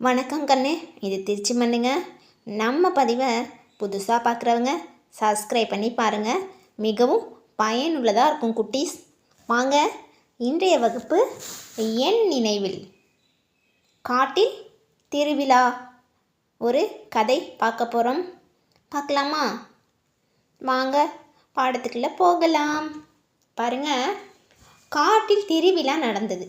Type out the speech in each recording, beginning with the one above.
வணக்கம் கண்ணு. இது திருச்சி மண்ணுங்க நம்ம பதிவை புதுசாக பார்க்குறவங்க சப்ஸ்கிரைப் பண்ணி பாருங்கள் மிகவும் பயனுள்ளதாக இருக்கும் குட்டீஸ். வாங்க இன்றைய வகுப்பு என் நினைவில். காட்டில் திருவிழா. ஒரு கதை பார்க்க போகிறோம் பார்க்கலாமா? வாங்க பாடத்துக்குள்ளே போகலாம். பாருங்கள் காட்டில் திருவிழா நடந்தது.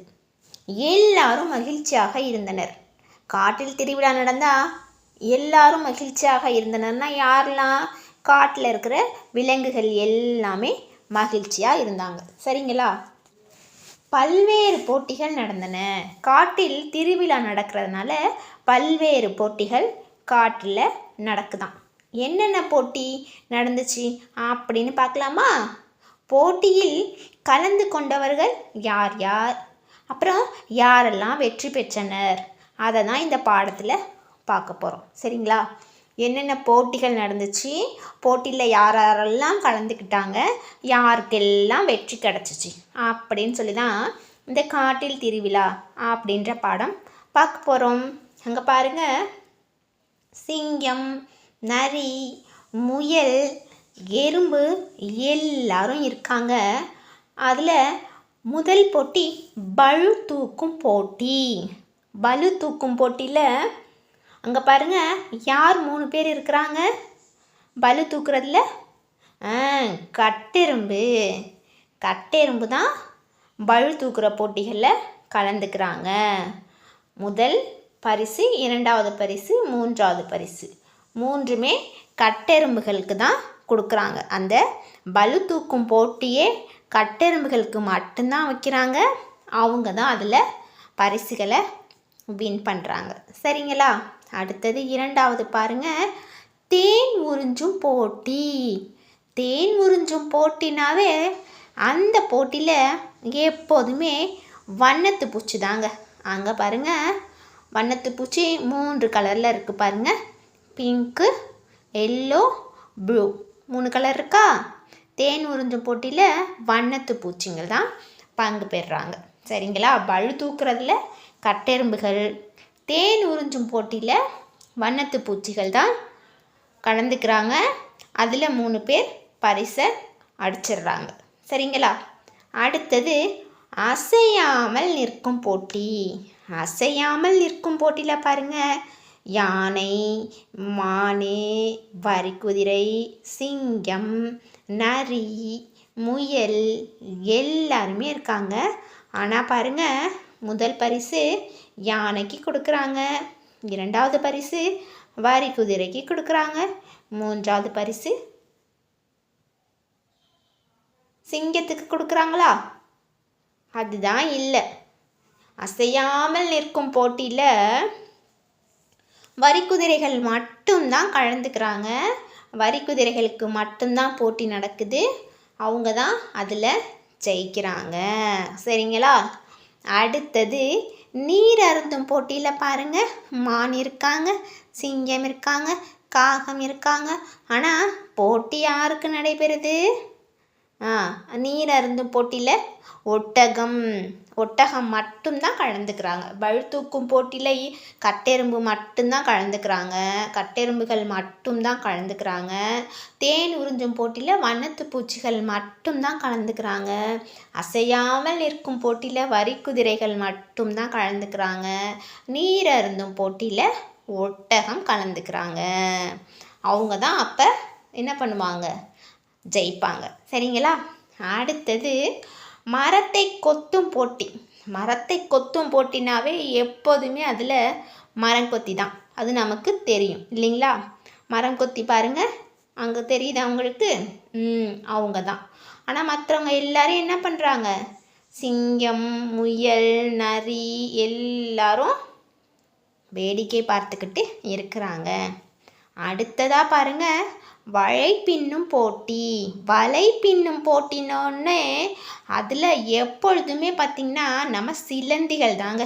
எல்லாரும் மகிழ்ச்சியாக இருந்தனர். காட்டில் திருவிழா நடந்தால் எல்லாரும் மகிழ்ச்சியாக இருந்தனர்னா யாரெல்லாம் காட்டில் இருக்கிற விலங்குகள் எல்லாமே மகிழ்ச்சியாக இருந்தாங்க. சரிங்களா? பல்வேறு போட்டிகள் நடந்தன. காட்டில் திருவிழா நடக்கிறதுனால பல்வேறு போட்டிகள் காட்டில் நடக்குதாம் என்னென்ன போட்டி நடந்துச்சு அப்படின்னு பார்க்கலாமா? போட்டியில் கலந்து கொண்டவர்கள் யார் யார்? அப்புறம் யாரெல்லாம் வெற்றி பெற்றனர்? அதை தான் இந்த பாடத்தில் பார்க்க போகிறோம் சரிங்களா? என்னென்ன போட்டிகள் நடந்துச்சு? போட்டியில் யார் யாரெல்லாம் கலந்துக்கிட்டாங்க? யாருக்கெல்லாம் வெற்றி கிடச்சிச்சு? அப்படின்னு சொல்லி தான் இந்த காட்டில் திருவிழா அப்படின்ற பாடம் பார்க்க போகிறோம் அங்கே பாருங்கள் சிங்கம் நரி முயல் எறும்பு எல்லாரும் இருக்காங்க. அதில் முதல் போட்டி பழு தூக்கும் போட்டி. பலு தூக்கும் போட்டியில் அங்கே பாருங்க யார் மூணு பேர் இருக்கிறாங்க? பலு தூக்குறதுல ஆ கட்டெரும்பு. கட்டெரும்பு தான் பழு தூக்குற போட்டிகளில் கலந்துக்கிறாங்க. முதல் பரிசு இரண்டாவது பரிசு மூன்றாவது பரிசு. மூன்றுமே கட்டெரும்புகளுக்கு தான் கொடுக்குறாங்க. அந்த பலு தூக்கும் போட்டியே கட்டெரும்புகளுக்கு மட்டும்தான் வைக்கிறாங்க. அவங்க தான் அதில் பரிசுகளை வின் பண்ணுறாங்க சரிங்களா? அடுத்தது இரண்டாவது பாருங்கள் தேன் உறிஞ்சும் போட்டி. தேன் உறிஞ்சும் போட்டினாவே அந்த போட்டியில் எப்போதுமே வண்ணத்து பூச்சி தாங்க. அங்கே பாருங்க. வண்ணத்து பூச்சி மூன்று கலரில் இருக்குது பாருங்கள் பிங்க்கு எல்லோ ப்ளூ மூணு கலர் இருக்கா? தேன் உறிஞ்சும் போட்டியில் வண்ணத்து பூச்சிங்கள் தான் பங்கு பெறுறாங்க சரிங்களா? பழு தூக்குறதுல கட்டெரும்புகள் தேன் உறிஞ்சும் போட்டியில் வண்ணத்து பூச்சிகள் தான் கலந்துக்கிறாங்க. அதில் மூணு பேர் பரிசை அடிச்சிடுறாங்க. சரிங்களா? அடுத்தது அசையாமல் நிற்கும் போட்டி. அசையாமல் நிற்கும் போட்டியில் பாருங்கள் யானை மானே வரிக்குதிரை சிங்கம் நரி முயல் எல்லாருமே இருக்காங்க. ஆனால் பாருங்கள் முதல் பரிசு யானைக்கு கொடுக்குறாங்க. இரண்டாவது பரிசு வாரி குதிரைக்கு கொடுக்குறாங்க. மூன்றாவது பரிசு சிங்கத்துக்கு கொடுக்குறாங்களா? அதுதான் இல்லை. அசையாமல் நிற்கும் போட்டியில் வரிக்குதிரைகள் மட்டும்தான் கலந்துக்கிறாங்க. வரிக்குதிரைகளுக்கு மட்டும்தான் போட்டி நடக்குது. அவங்க தான் அதில் ஜெயிக்கிறாங்க. சரிங்களா? அடுத்தது நீர் அருந்தும் போட்டியில் பாருங்கள் மான் இருக்காங்க சிங்கம் இருக்காங்க காகம் இருக்காங்க. ஆனால் போட்டி யாருக்கு நடைபெறுது? ஆ நீர் அருந்தும் போட்டியில் ஒட்டகம். ஒட்டகம் மட்டும்தான் கலந்துக்கிறாங்க. பழுத்தூக்கும் போட்டியில் கட்டெரும்பு மட்டும்தான் கலந்துக்கிறாங்க. கட்டெரும்புகள் மட்டும்தான் கலந்துக்கிறாங்க. தேன் உறிஞ்சும் போட்டியில் வண்ணத்து பூச்சிகள் மட்டும்தான் கலந்துக்கிறாங்க. அசையாமல் இருக்கும் போட்டியில் வரிக்குதிரைகள் மட்டும்தான் கலந்துக்கிறாங்க. நீர் அருந்தும் போட்டியில் ஒட்டகம் கலந்துக்கிறாங்க. அவங்க தான் அப்போ என்ன பண்ணுவாங்க? ஜெயிப்பாங்க. சரிங்களா? அடுத்தது மரத்தை கொத்தும் போட்டி. மரத்தை கொத்தும் போட்டினாவே எப்போதுமே அதில் மரங்கொத்தி தான் அது நமக்கு தெரியும் இல்லைங்களா? மரம் கொத்தி பாருங்கள் அங்கே தெரியுது அவங்களுக்கு ம் அவங்க தான் ஆனால் மற்றவங்க எல்லாரும் என்ன பண்ணுறாங்க சிங்கம் முயல் நரி எல்லாரும் வேடிக்கை பார்த்துக்கிட்டு இருக்கிறாங்க. அடுத்ததாக பாருங்கள் வலை பின்னும் போட்டி. வலை பின்னும் போட்டினோடனே அதில் எப்பொழுதுமே பார்த்திங்கன்னா நம்ம சிலந்திகள் தாங்க.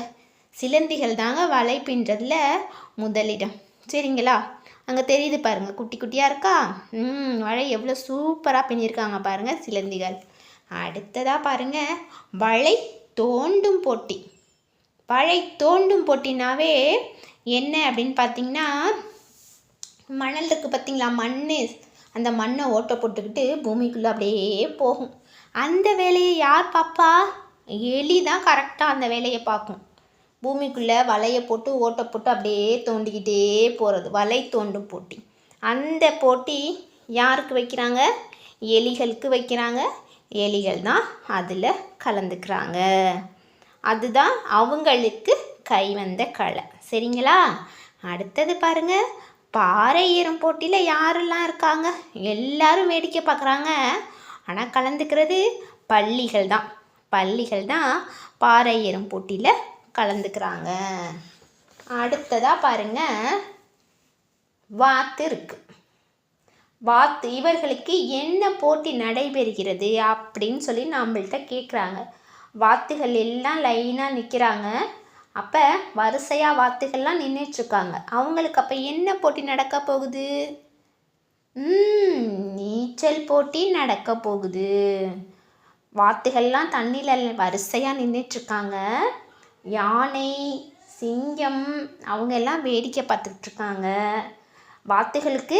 சிலந்திகள் தாங்க வலை பின்றதில் முதலிடம். சரிங்களா? அங்கே தெரியுது பாருங்கள் குட்டி குட்டியாக இருக்கா? ம் வலை எவ்வளோ சூப்பராக பின்னிருக்காங்க பாருங்கள் சிலந்திகள். அடுத்ததாக பாருங்கள் வலை தோண்டும் போட்டி. வலை தோண்டும் போட்டினாவே என்ன அப்படின்னு பார்த்தீங்கன்னா மணல் இருக்குது பார்த்தீங்களா மண் அந்த மண்ணை ஓட்டை போட்டுக்கிட்டு பூமிக்குள்ளே அப்படியே போகும். அந்த வேலையை யார் பார்ப்பா எலி தான் கரெக்டாக அந்த வேலையை பார்க்கும். பூமிக்குள்ளே வலையை போட்டு ஓட்டை போட்டு அப்படியே தோண்டிக்கிட்டே போகிறது வலை தோண்டும் போட்டி. அந்த போட்டி யாருக்கு வைக்கிறாங்க? எலிகளுக்கு வைக்கிறாங்க. எலிகள் தான் அதில் கலந்துக்கிறாங்க. அதுதான் அவங்களுக்கு கை வந்த கலை சரிங்களா? அடுத்தது பாருங்கள் பாறை ஏறும் போட்டியில் யாரெல்லாம் இருக்காங்க? எல்லாரும் வேடிக்கை பார்க்குறாங்க ஆனால் கலந்துக்கிறது பள்ளிகள் தான். பள்ளிகள் தான் பாறை ஏறும் போட்டியில் கலந்துக்கிறாங்க. அடுத்ததாக பாருங்க. வாத்து இருக்குது வாத்து இவர்களுக்கு என்ன போட்டி நடைபெறுகிறது அப்படின்னு சொல்லி நம்மள்கிட்ட கேட்குறாங்க வாத்துகள் எல்லாம் லைனாக நிற்கிறாங்க அப்போ வரிசையாக வாத்துகள்லாம் நின்றுட்டுருக்காங்க அவங்களுக்கு அப்போ என்ன போட்டி நடக்க போகுது? ம், நீச்சல் போட்டி நடக்க போகுது. வாத்துகள்லாம் தண்ணியில் வரிசையாக நின்றுட்டுருக்காங்க யானை சிங்கம் அவங்க எல்லாம் வேடிக்கை பார்த்துட்ருக்காங்க. வாத்துகளுக்கு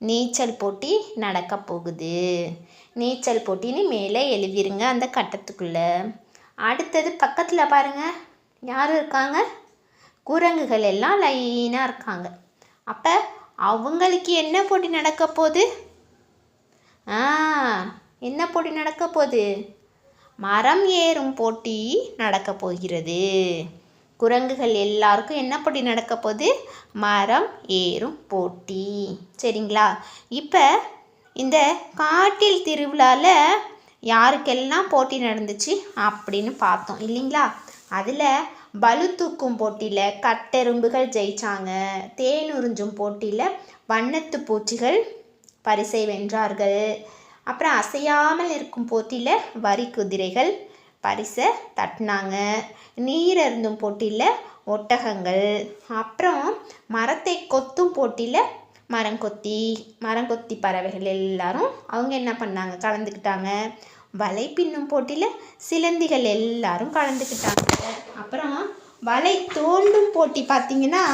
நீச்சல் போட்டி நடக்க போகுது. நீச்சல் போட்டின்னு மேலே எழுதிருங்க அந்த கட்டத்துக்குள்ளே. அடுத்தது பக்கத்தில் பாருங்கள் யார் இருக்காங்க? குரங்குகள் எல்லாம் லைனாக இருக்காங்க. அப்போ அவங்களுக்கு என்ன போட்டி நடக்க போகுது? ஆ என்ன போட்டி நடக்க போகுது? மரம் ஏறும் போட்டி நடக்க போகிறது. குரங்குகள் எல்லாருக்கும் என்ன போட்டி நடக்க போகுது? மரம் ஏறும் போட்டி. சரிங்களா? இப்போ இந்த காட்டில் திருவிழாவில் யாருக்கெல்லாம் போட்டி நடந்துச்சு அப்படின்னு பார்த்தோம். இல்லைங்களா? அதில் பலு தூக்கும் போட்டியில் கட்டெரும்புகள் ஜெயிச்சாங்க. தேன் உறிஞ்சும் போட்டியில் வண்ணத்து பூச்சிகள் பரிசை வென்றார்கள். அப்புறம் அசையாமல் இருக்கும் போட்டியில் வரி குதிரைகள் பரிசை தட்டினாங்க. நீர் அருந்தும் போட்டியில் ஒட்டகங்கள். அப்புறம் மரத்தை கொத்தும் போட்டியில் மரங்கொத்தி மரங்கொத்தி பறவைகள் எல்லாரும் அவங்க என்ன பண்ணாங்க? கலந்துக்கிட்டாங்க. வலை பின்னும் போட்டியில் சிலந்திகள் எல்லாரும் கலந்துக்கிட்டாங்க. அப்புறம் வலை தோண்டும் போட்டி பார்த்தீங்கன்னா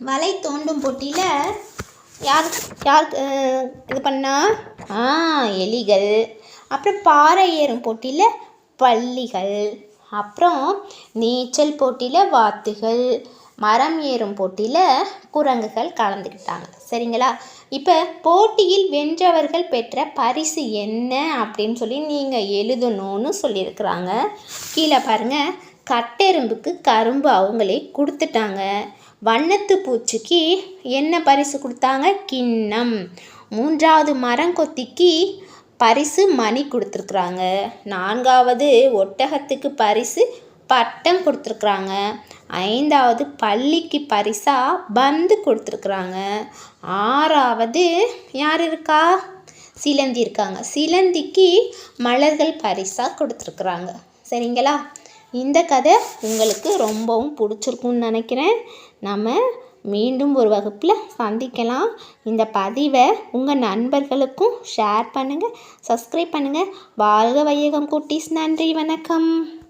வலை தோண்டும் போட்டியில் யார் யார் இது பண்ணா? ஆ எலிகள். அப்புறம் பாறை ஏறும் போட்டியில் பள்ளிகள் அப்புறம் நீச்சல் போட்டியில் வாத்துகள். மரம் ஏறும் போட்டியில் குரங்குகள் கலந்துக்கிட்டாங்க. சரிங்களா? இப்போ போட்டியில் வென்றவர்கள் பெற்ற பரிசு என்ன அப்படின்னு சொல்லி நீங்கள் எழுதணும்னு சொல்லியிருக்கிறாங்க. கீழே பாருங்கள் கட்டெரும்புக்கு கரும்பு அவங்களே கொடுத்துட்டாங்க. வண்ணத்து பூச்சிக்கு என்ன பரிசு கொடுத்தாங்க? கிண்ணம். மூன்றாவது மரங்கொத்திக்கு பரிசு மணி கொடுத்துருக்குறாங்க. நான்காவது ஒட்டகத்துக்கு பரிசு பட்டம் கொடுத்துருக்குறாங்க. ஐந்தாவது பள்ளிக்கு பரிசாக பந்து கொடுத்துருக்குறாங்க. ஆறாவது யார் இருக்கா? சிலந்தி இருக்காங்க. சிலந்திக்கு மலர்கள் பரிசாக கொடுத்துருக்குறாங்க. சரிங்களா? இந்த கதை உங்களுக்கு ரொம்பவும் பிடிச்சிருக்கும்னு நினைக்கிறேன். நம்ம மீண்டும் ஒரு வகுப்பில் சந்திக்கலாம். இந்த பதிவை உங்கள் நண்பர்களுக்கும் ஷேர் பண்ணுங்கள் சப்ஸ்கிரைப் பண்ணுங்கள் வாழ்க வையகம் குட்டீஸ். நன்றி வணக்கம்.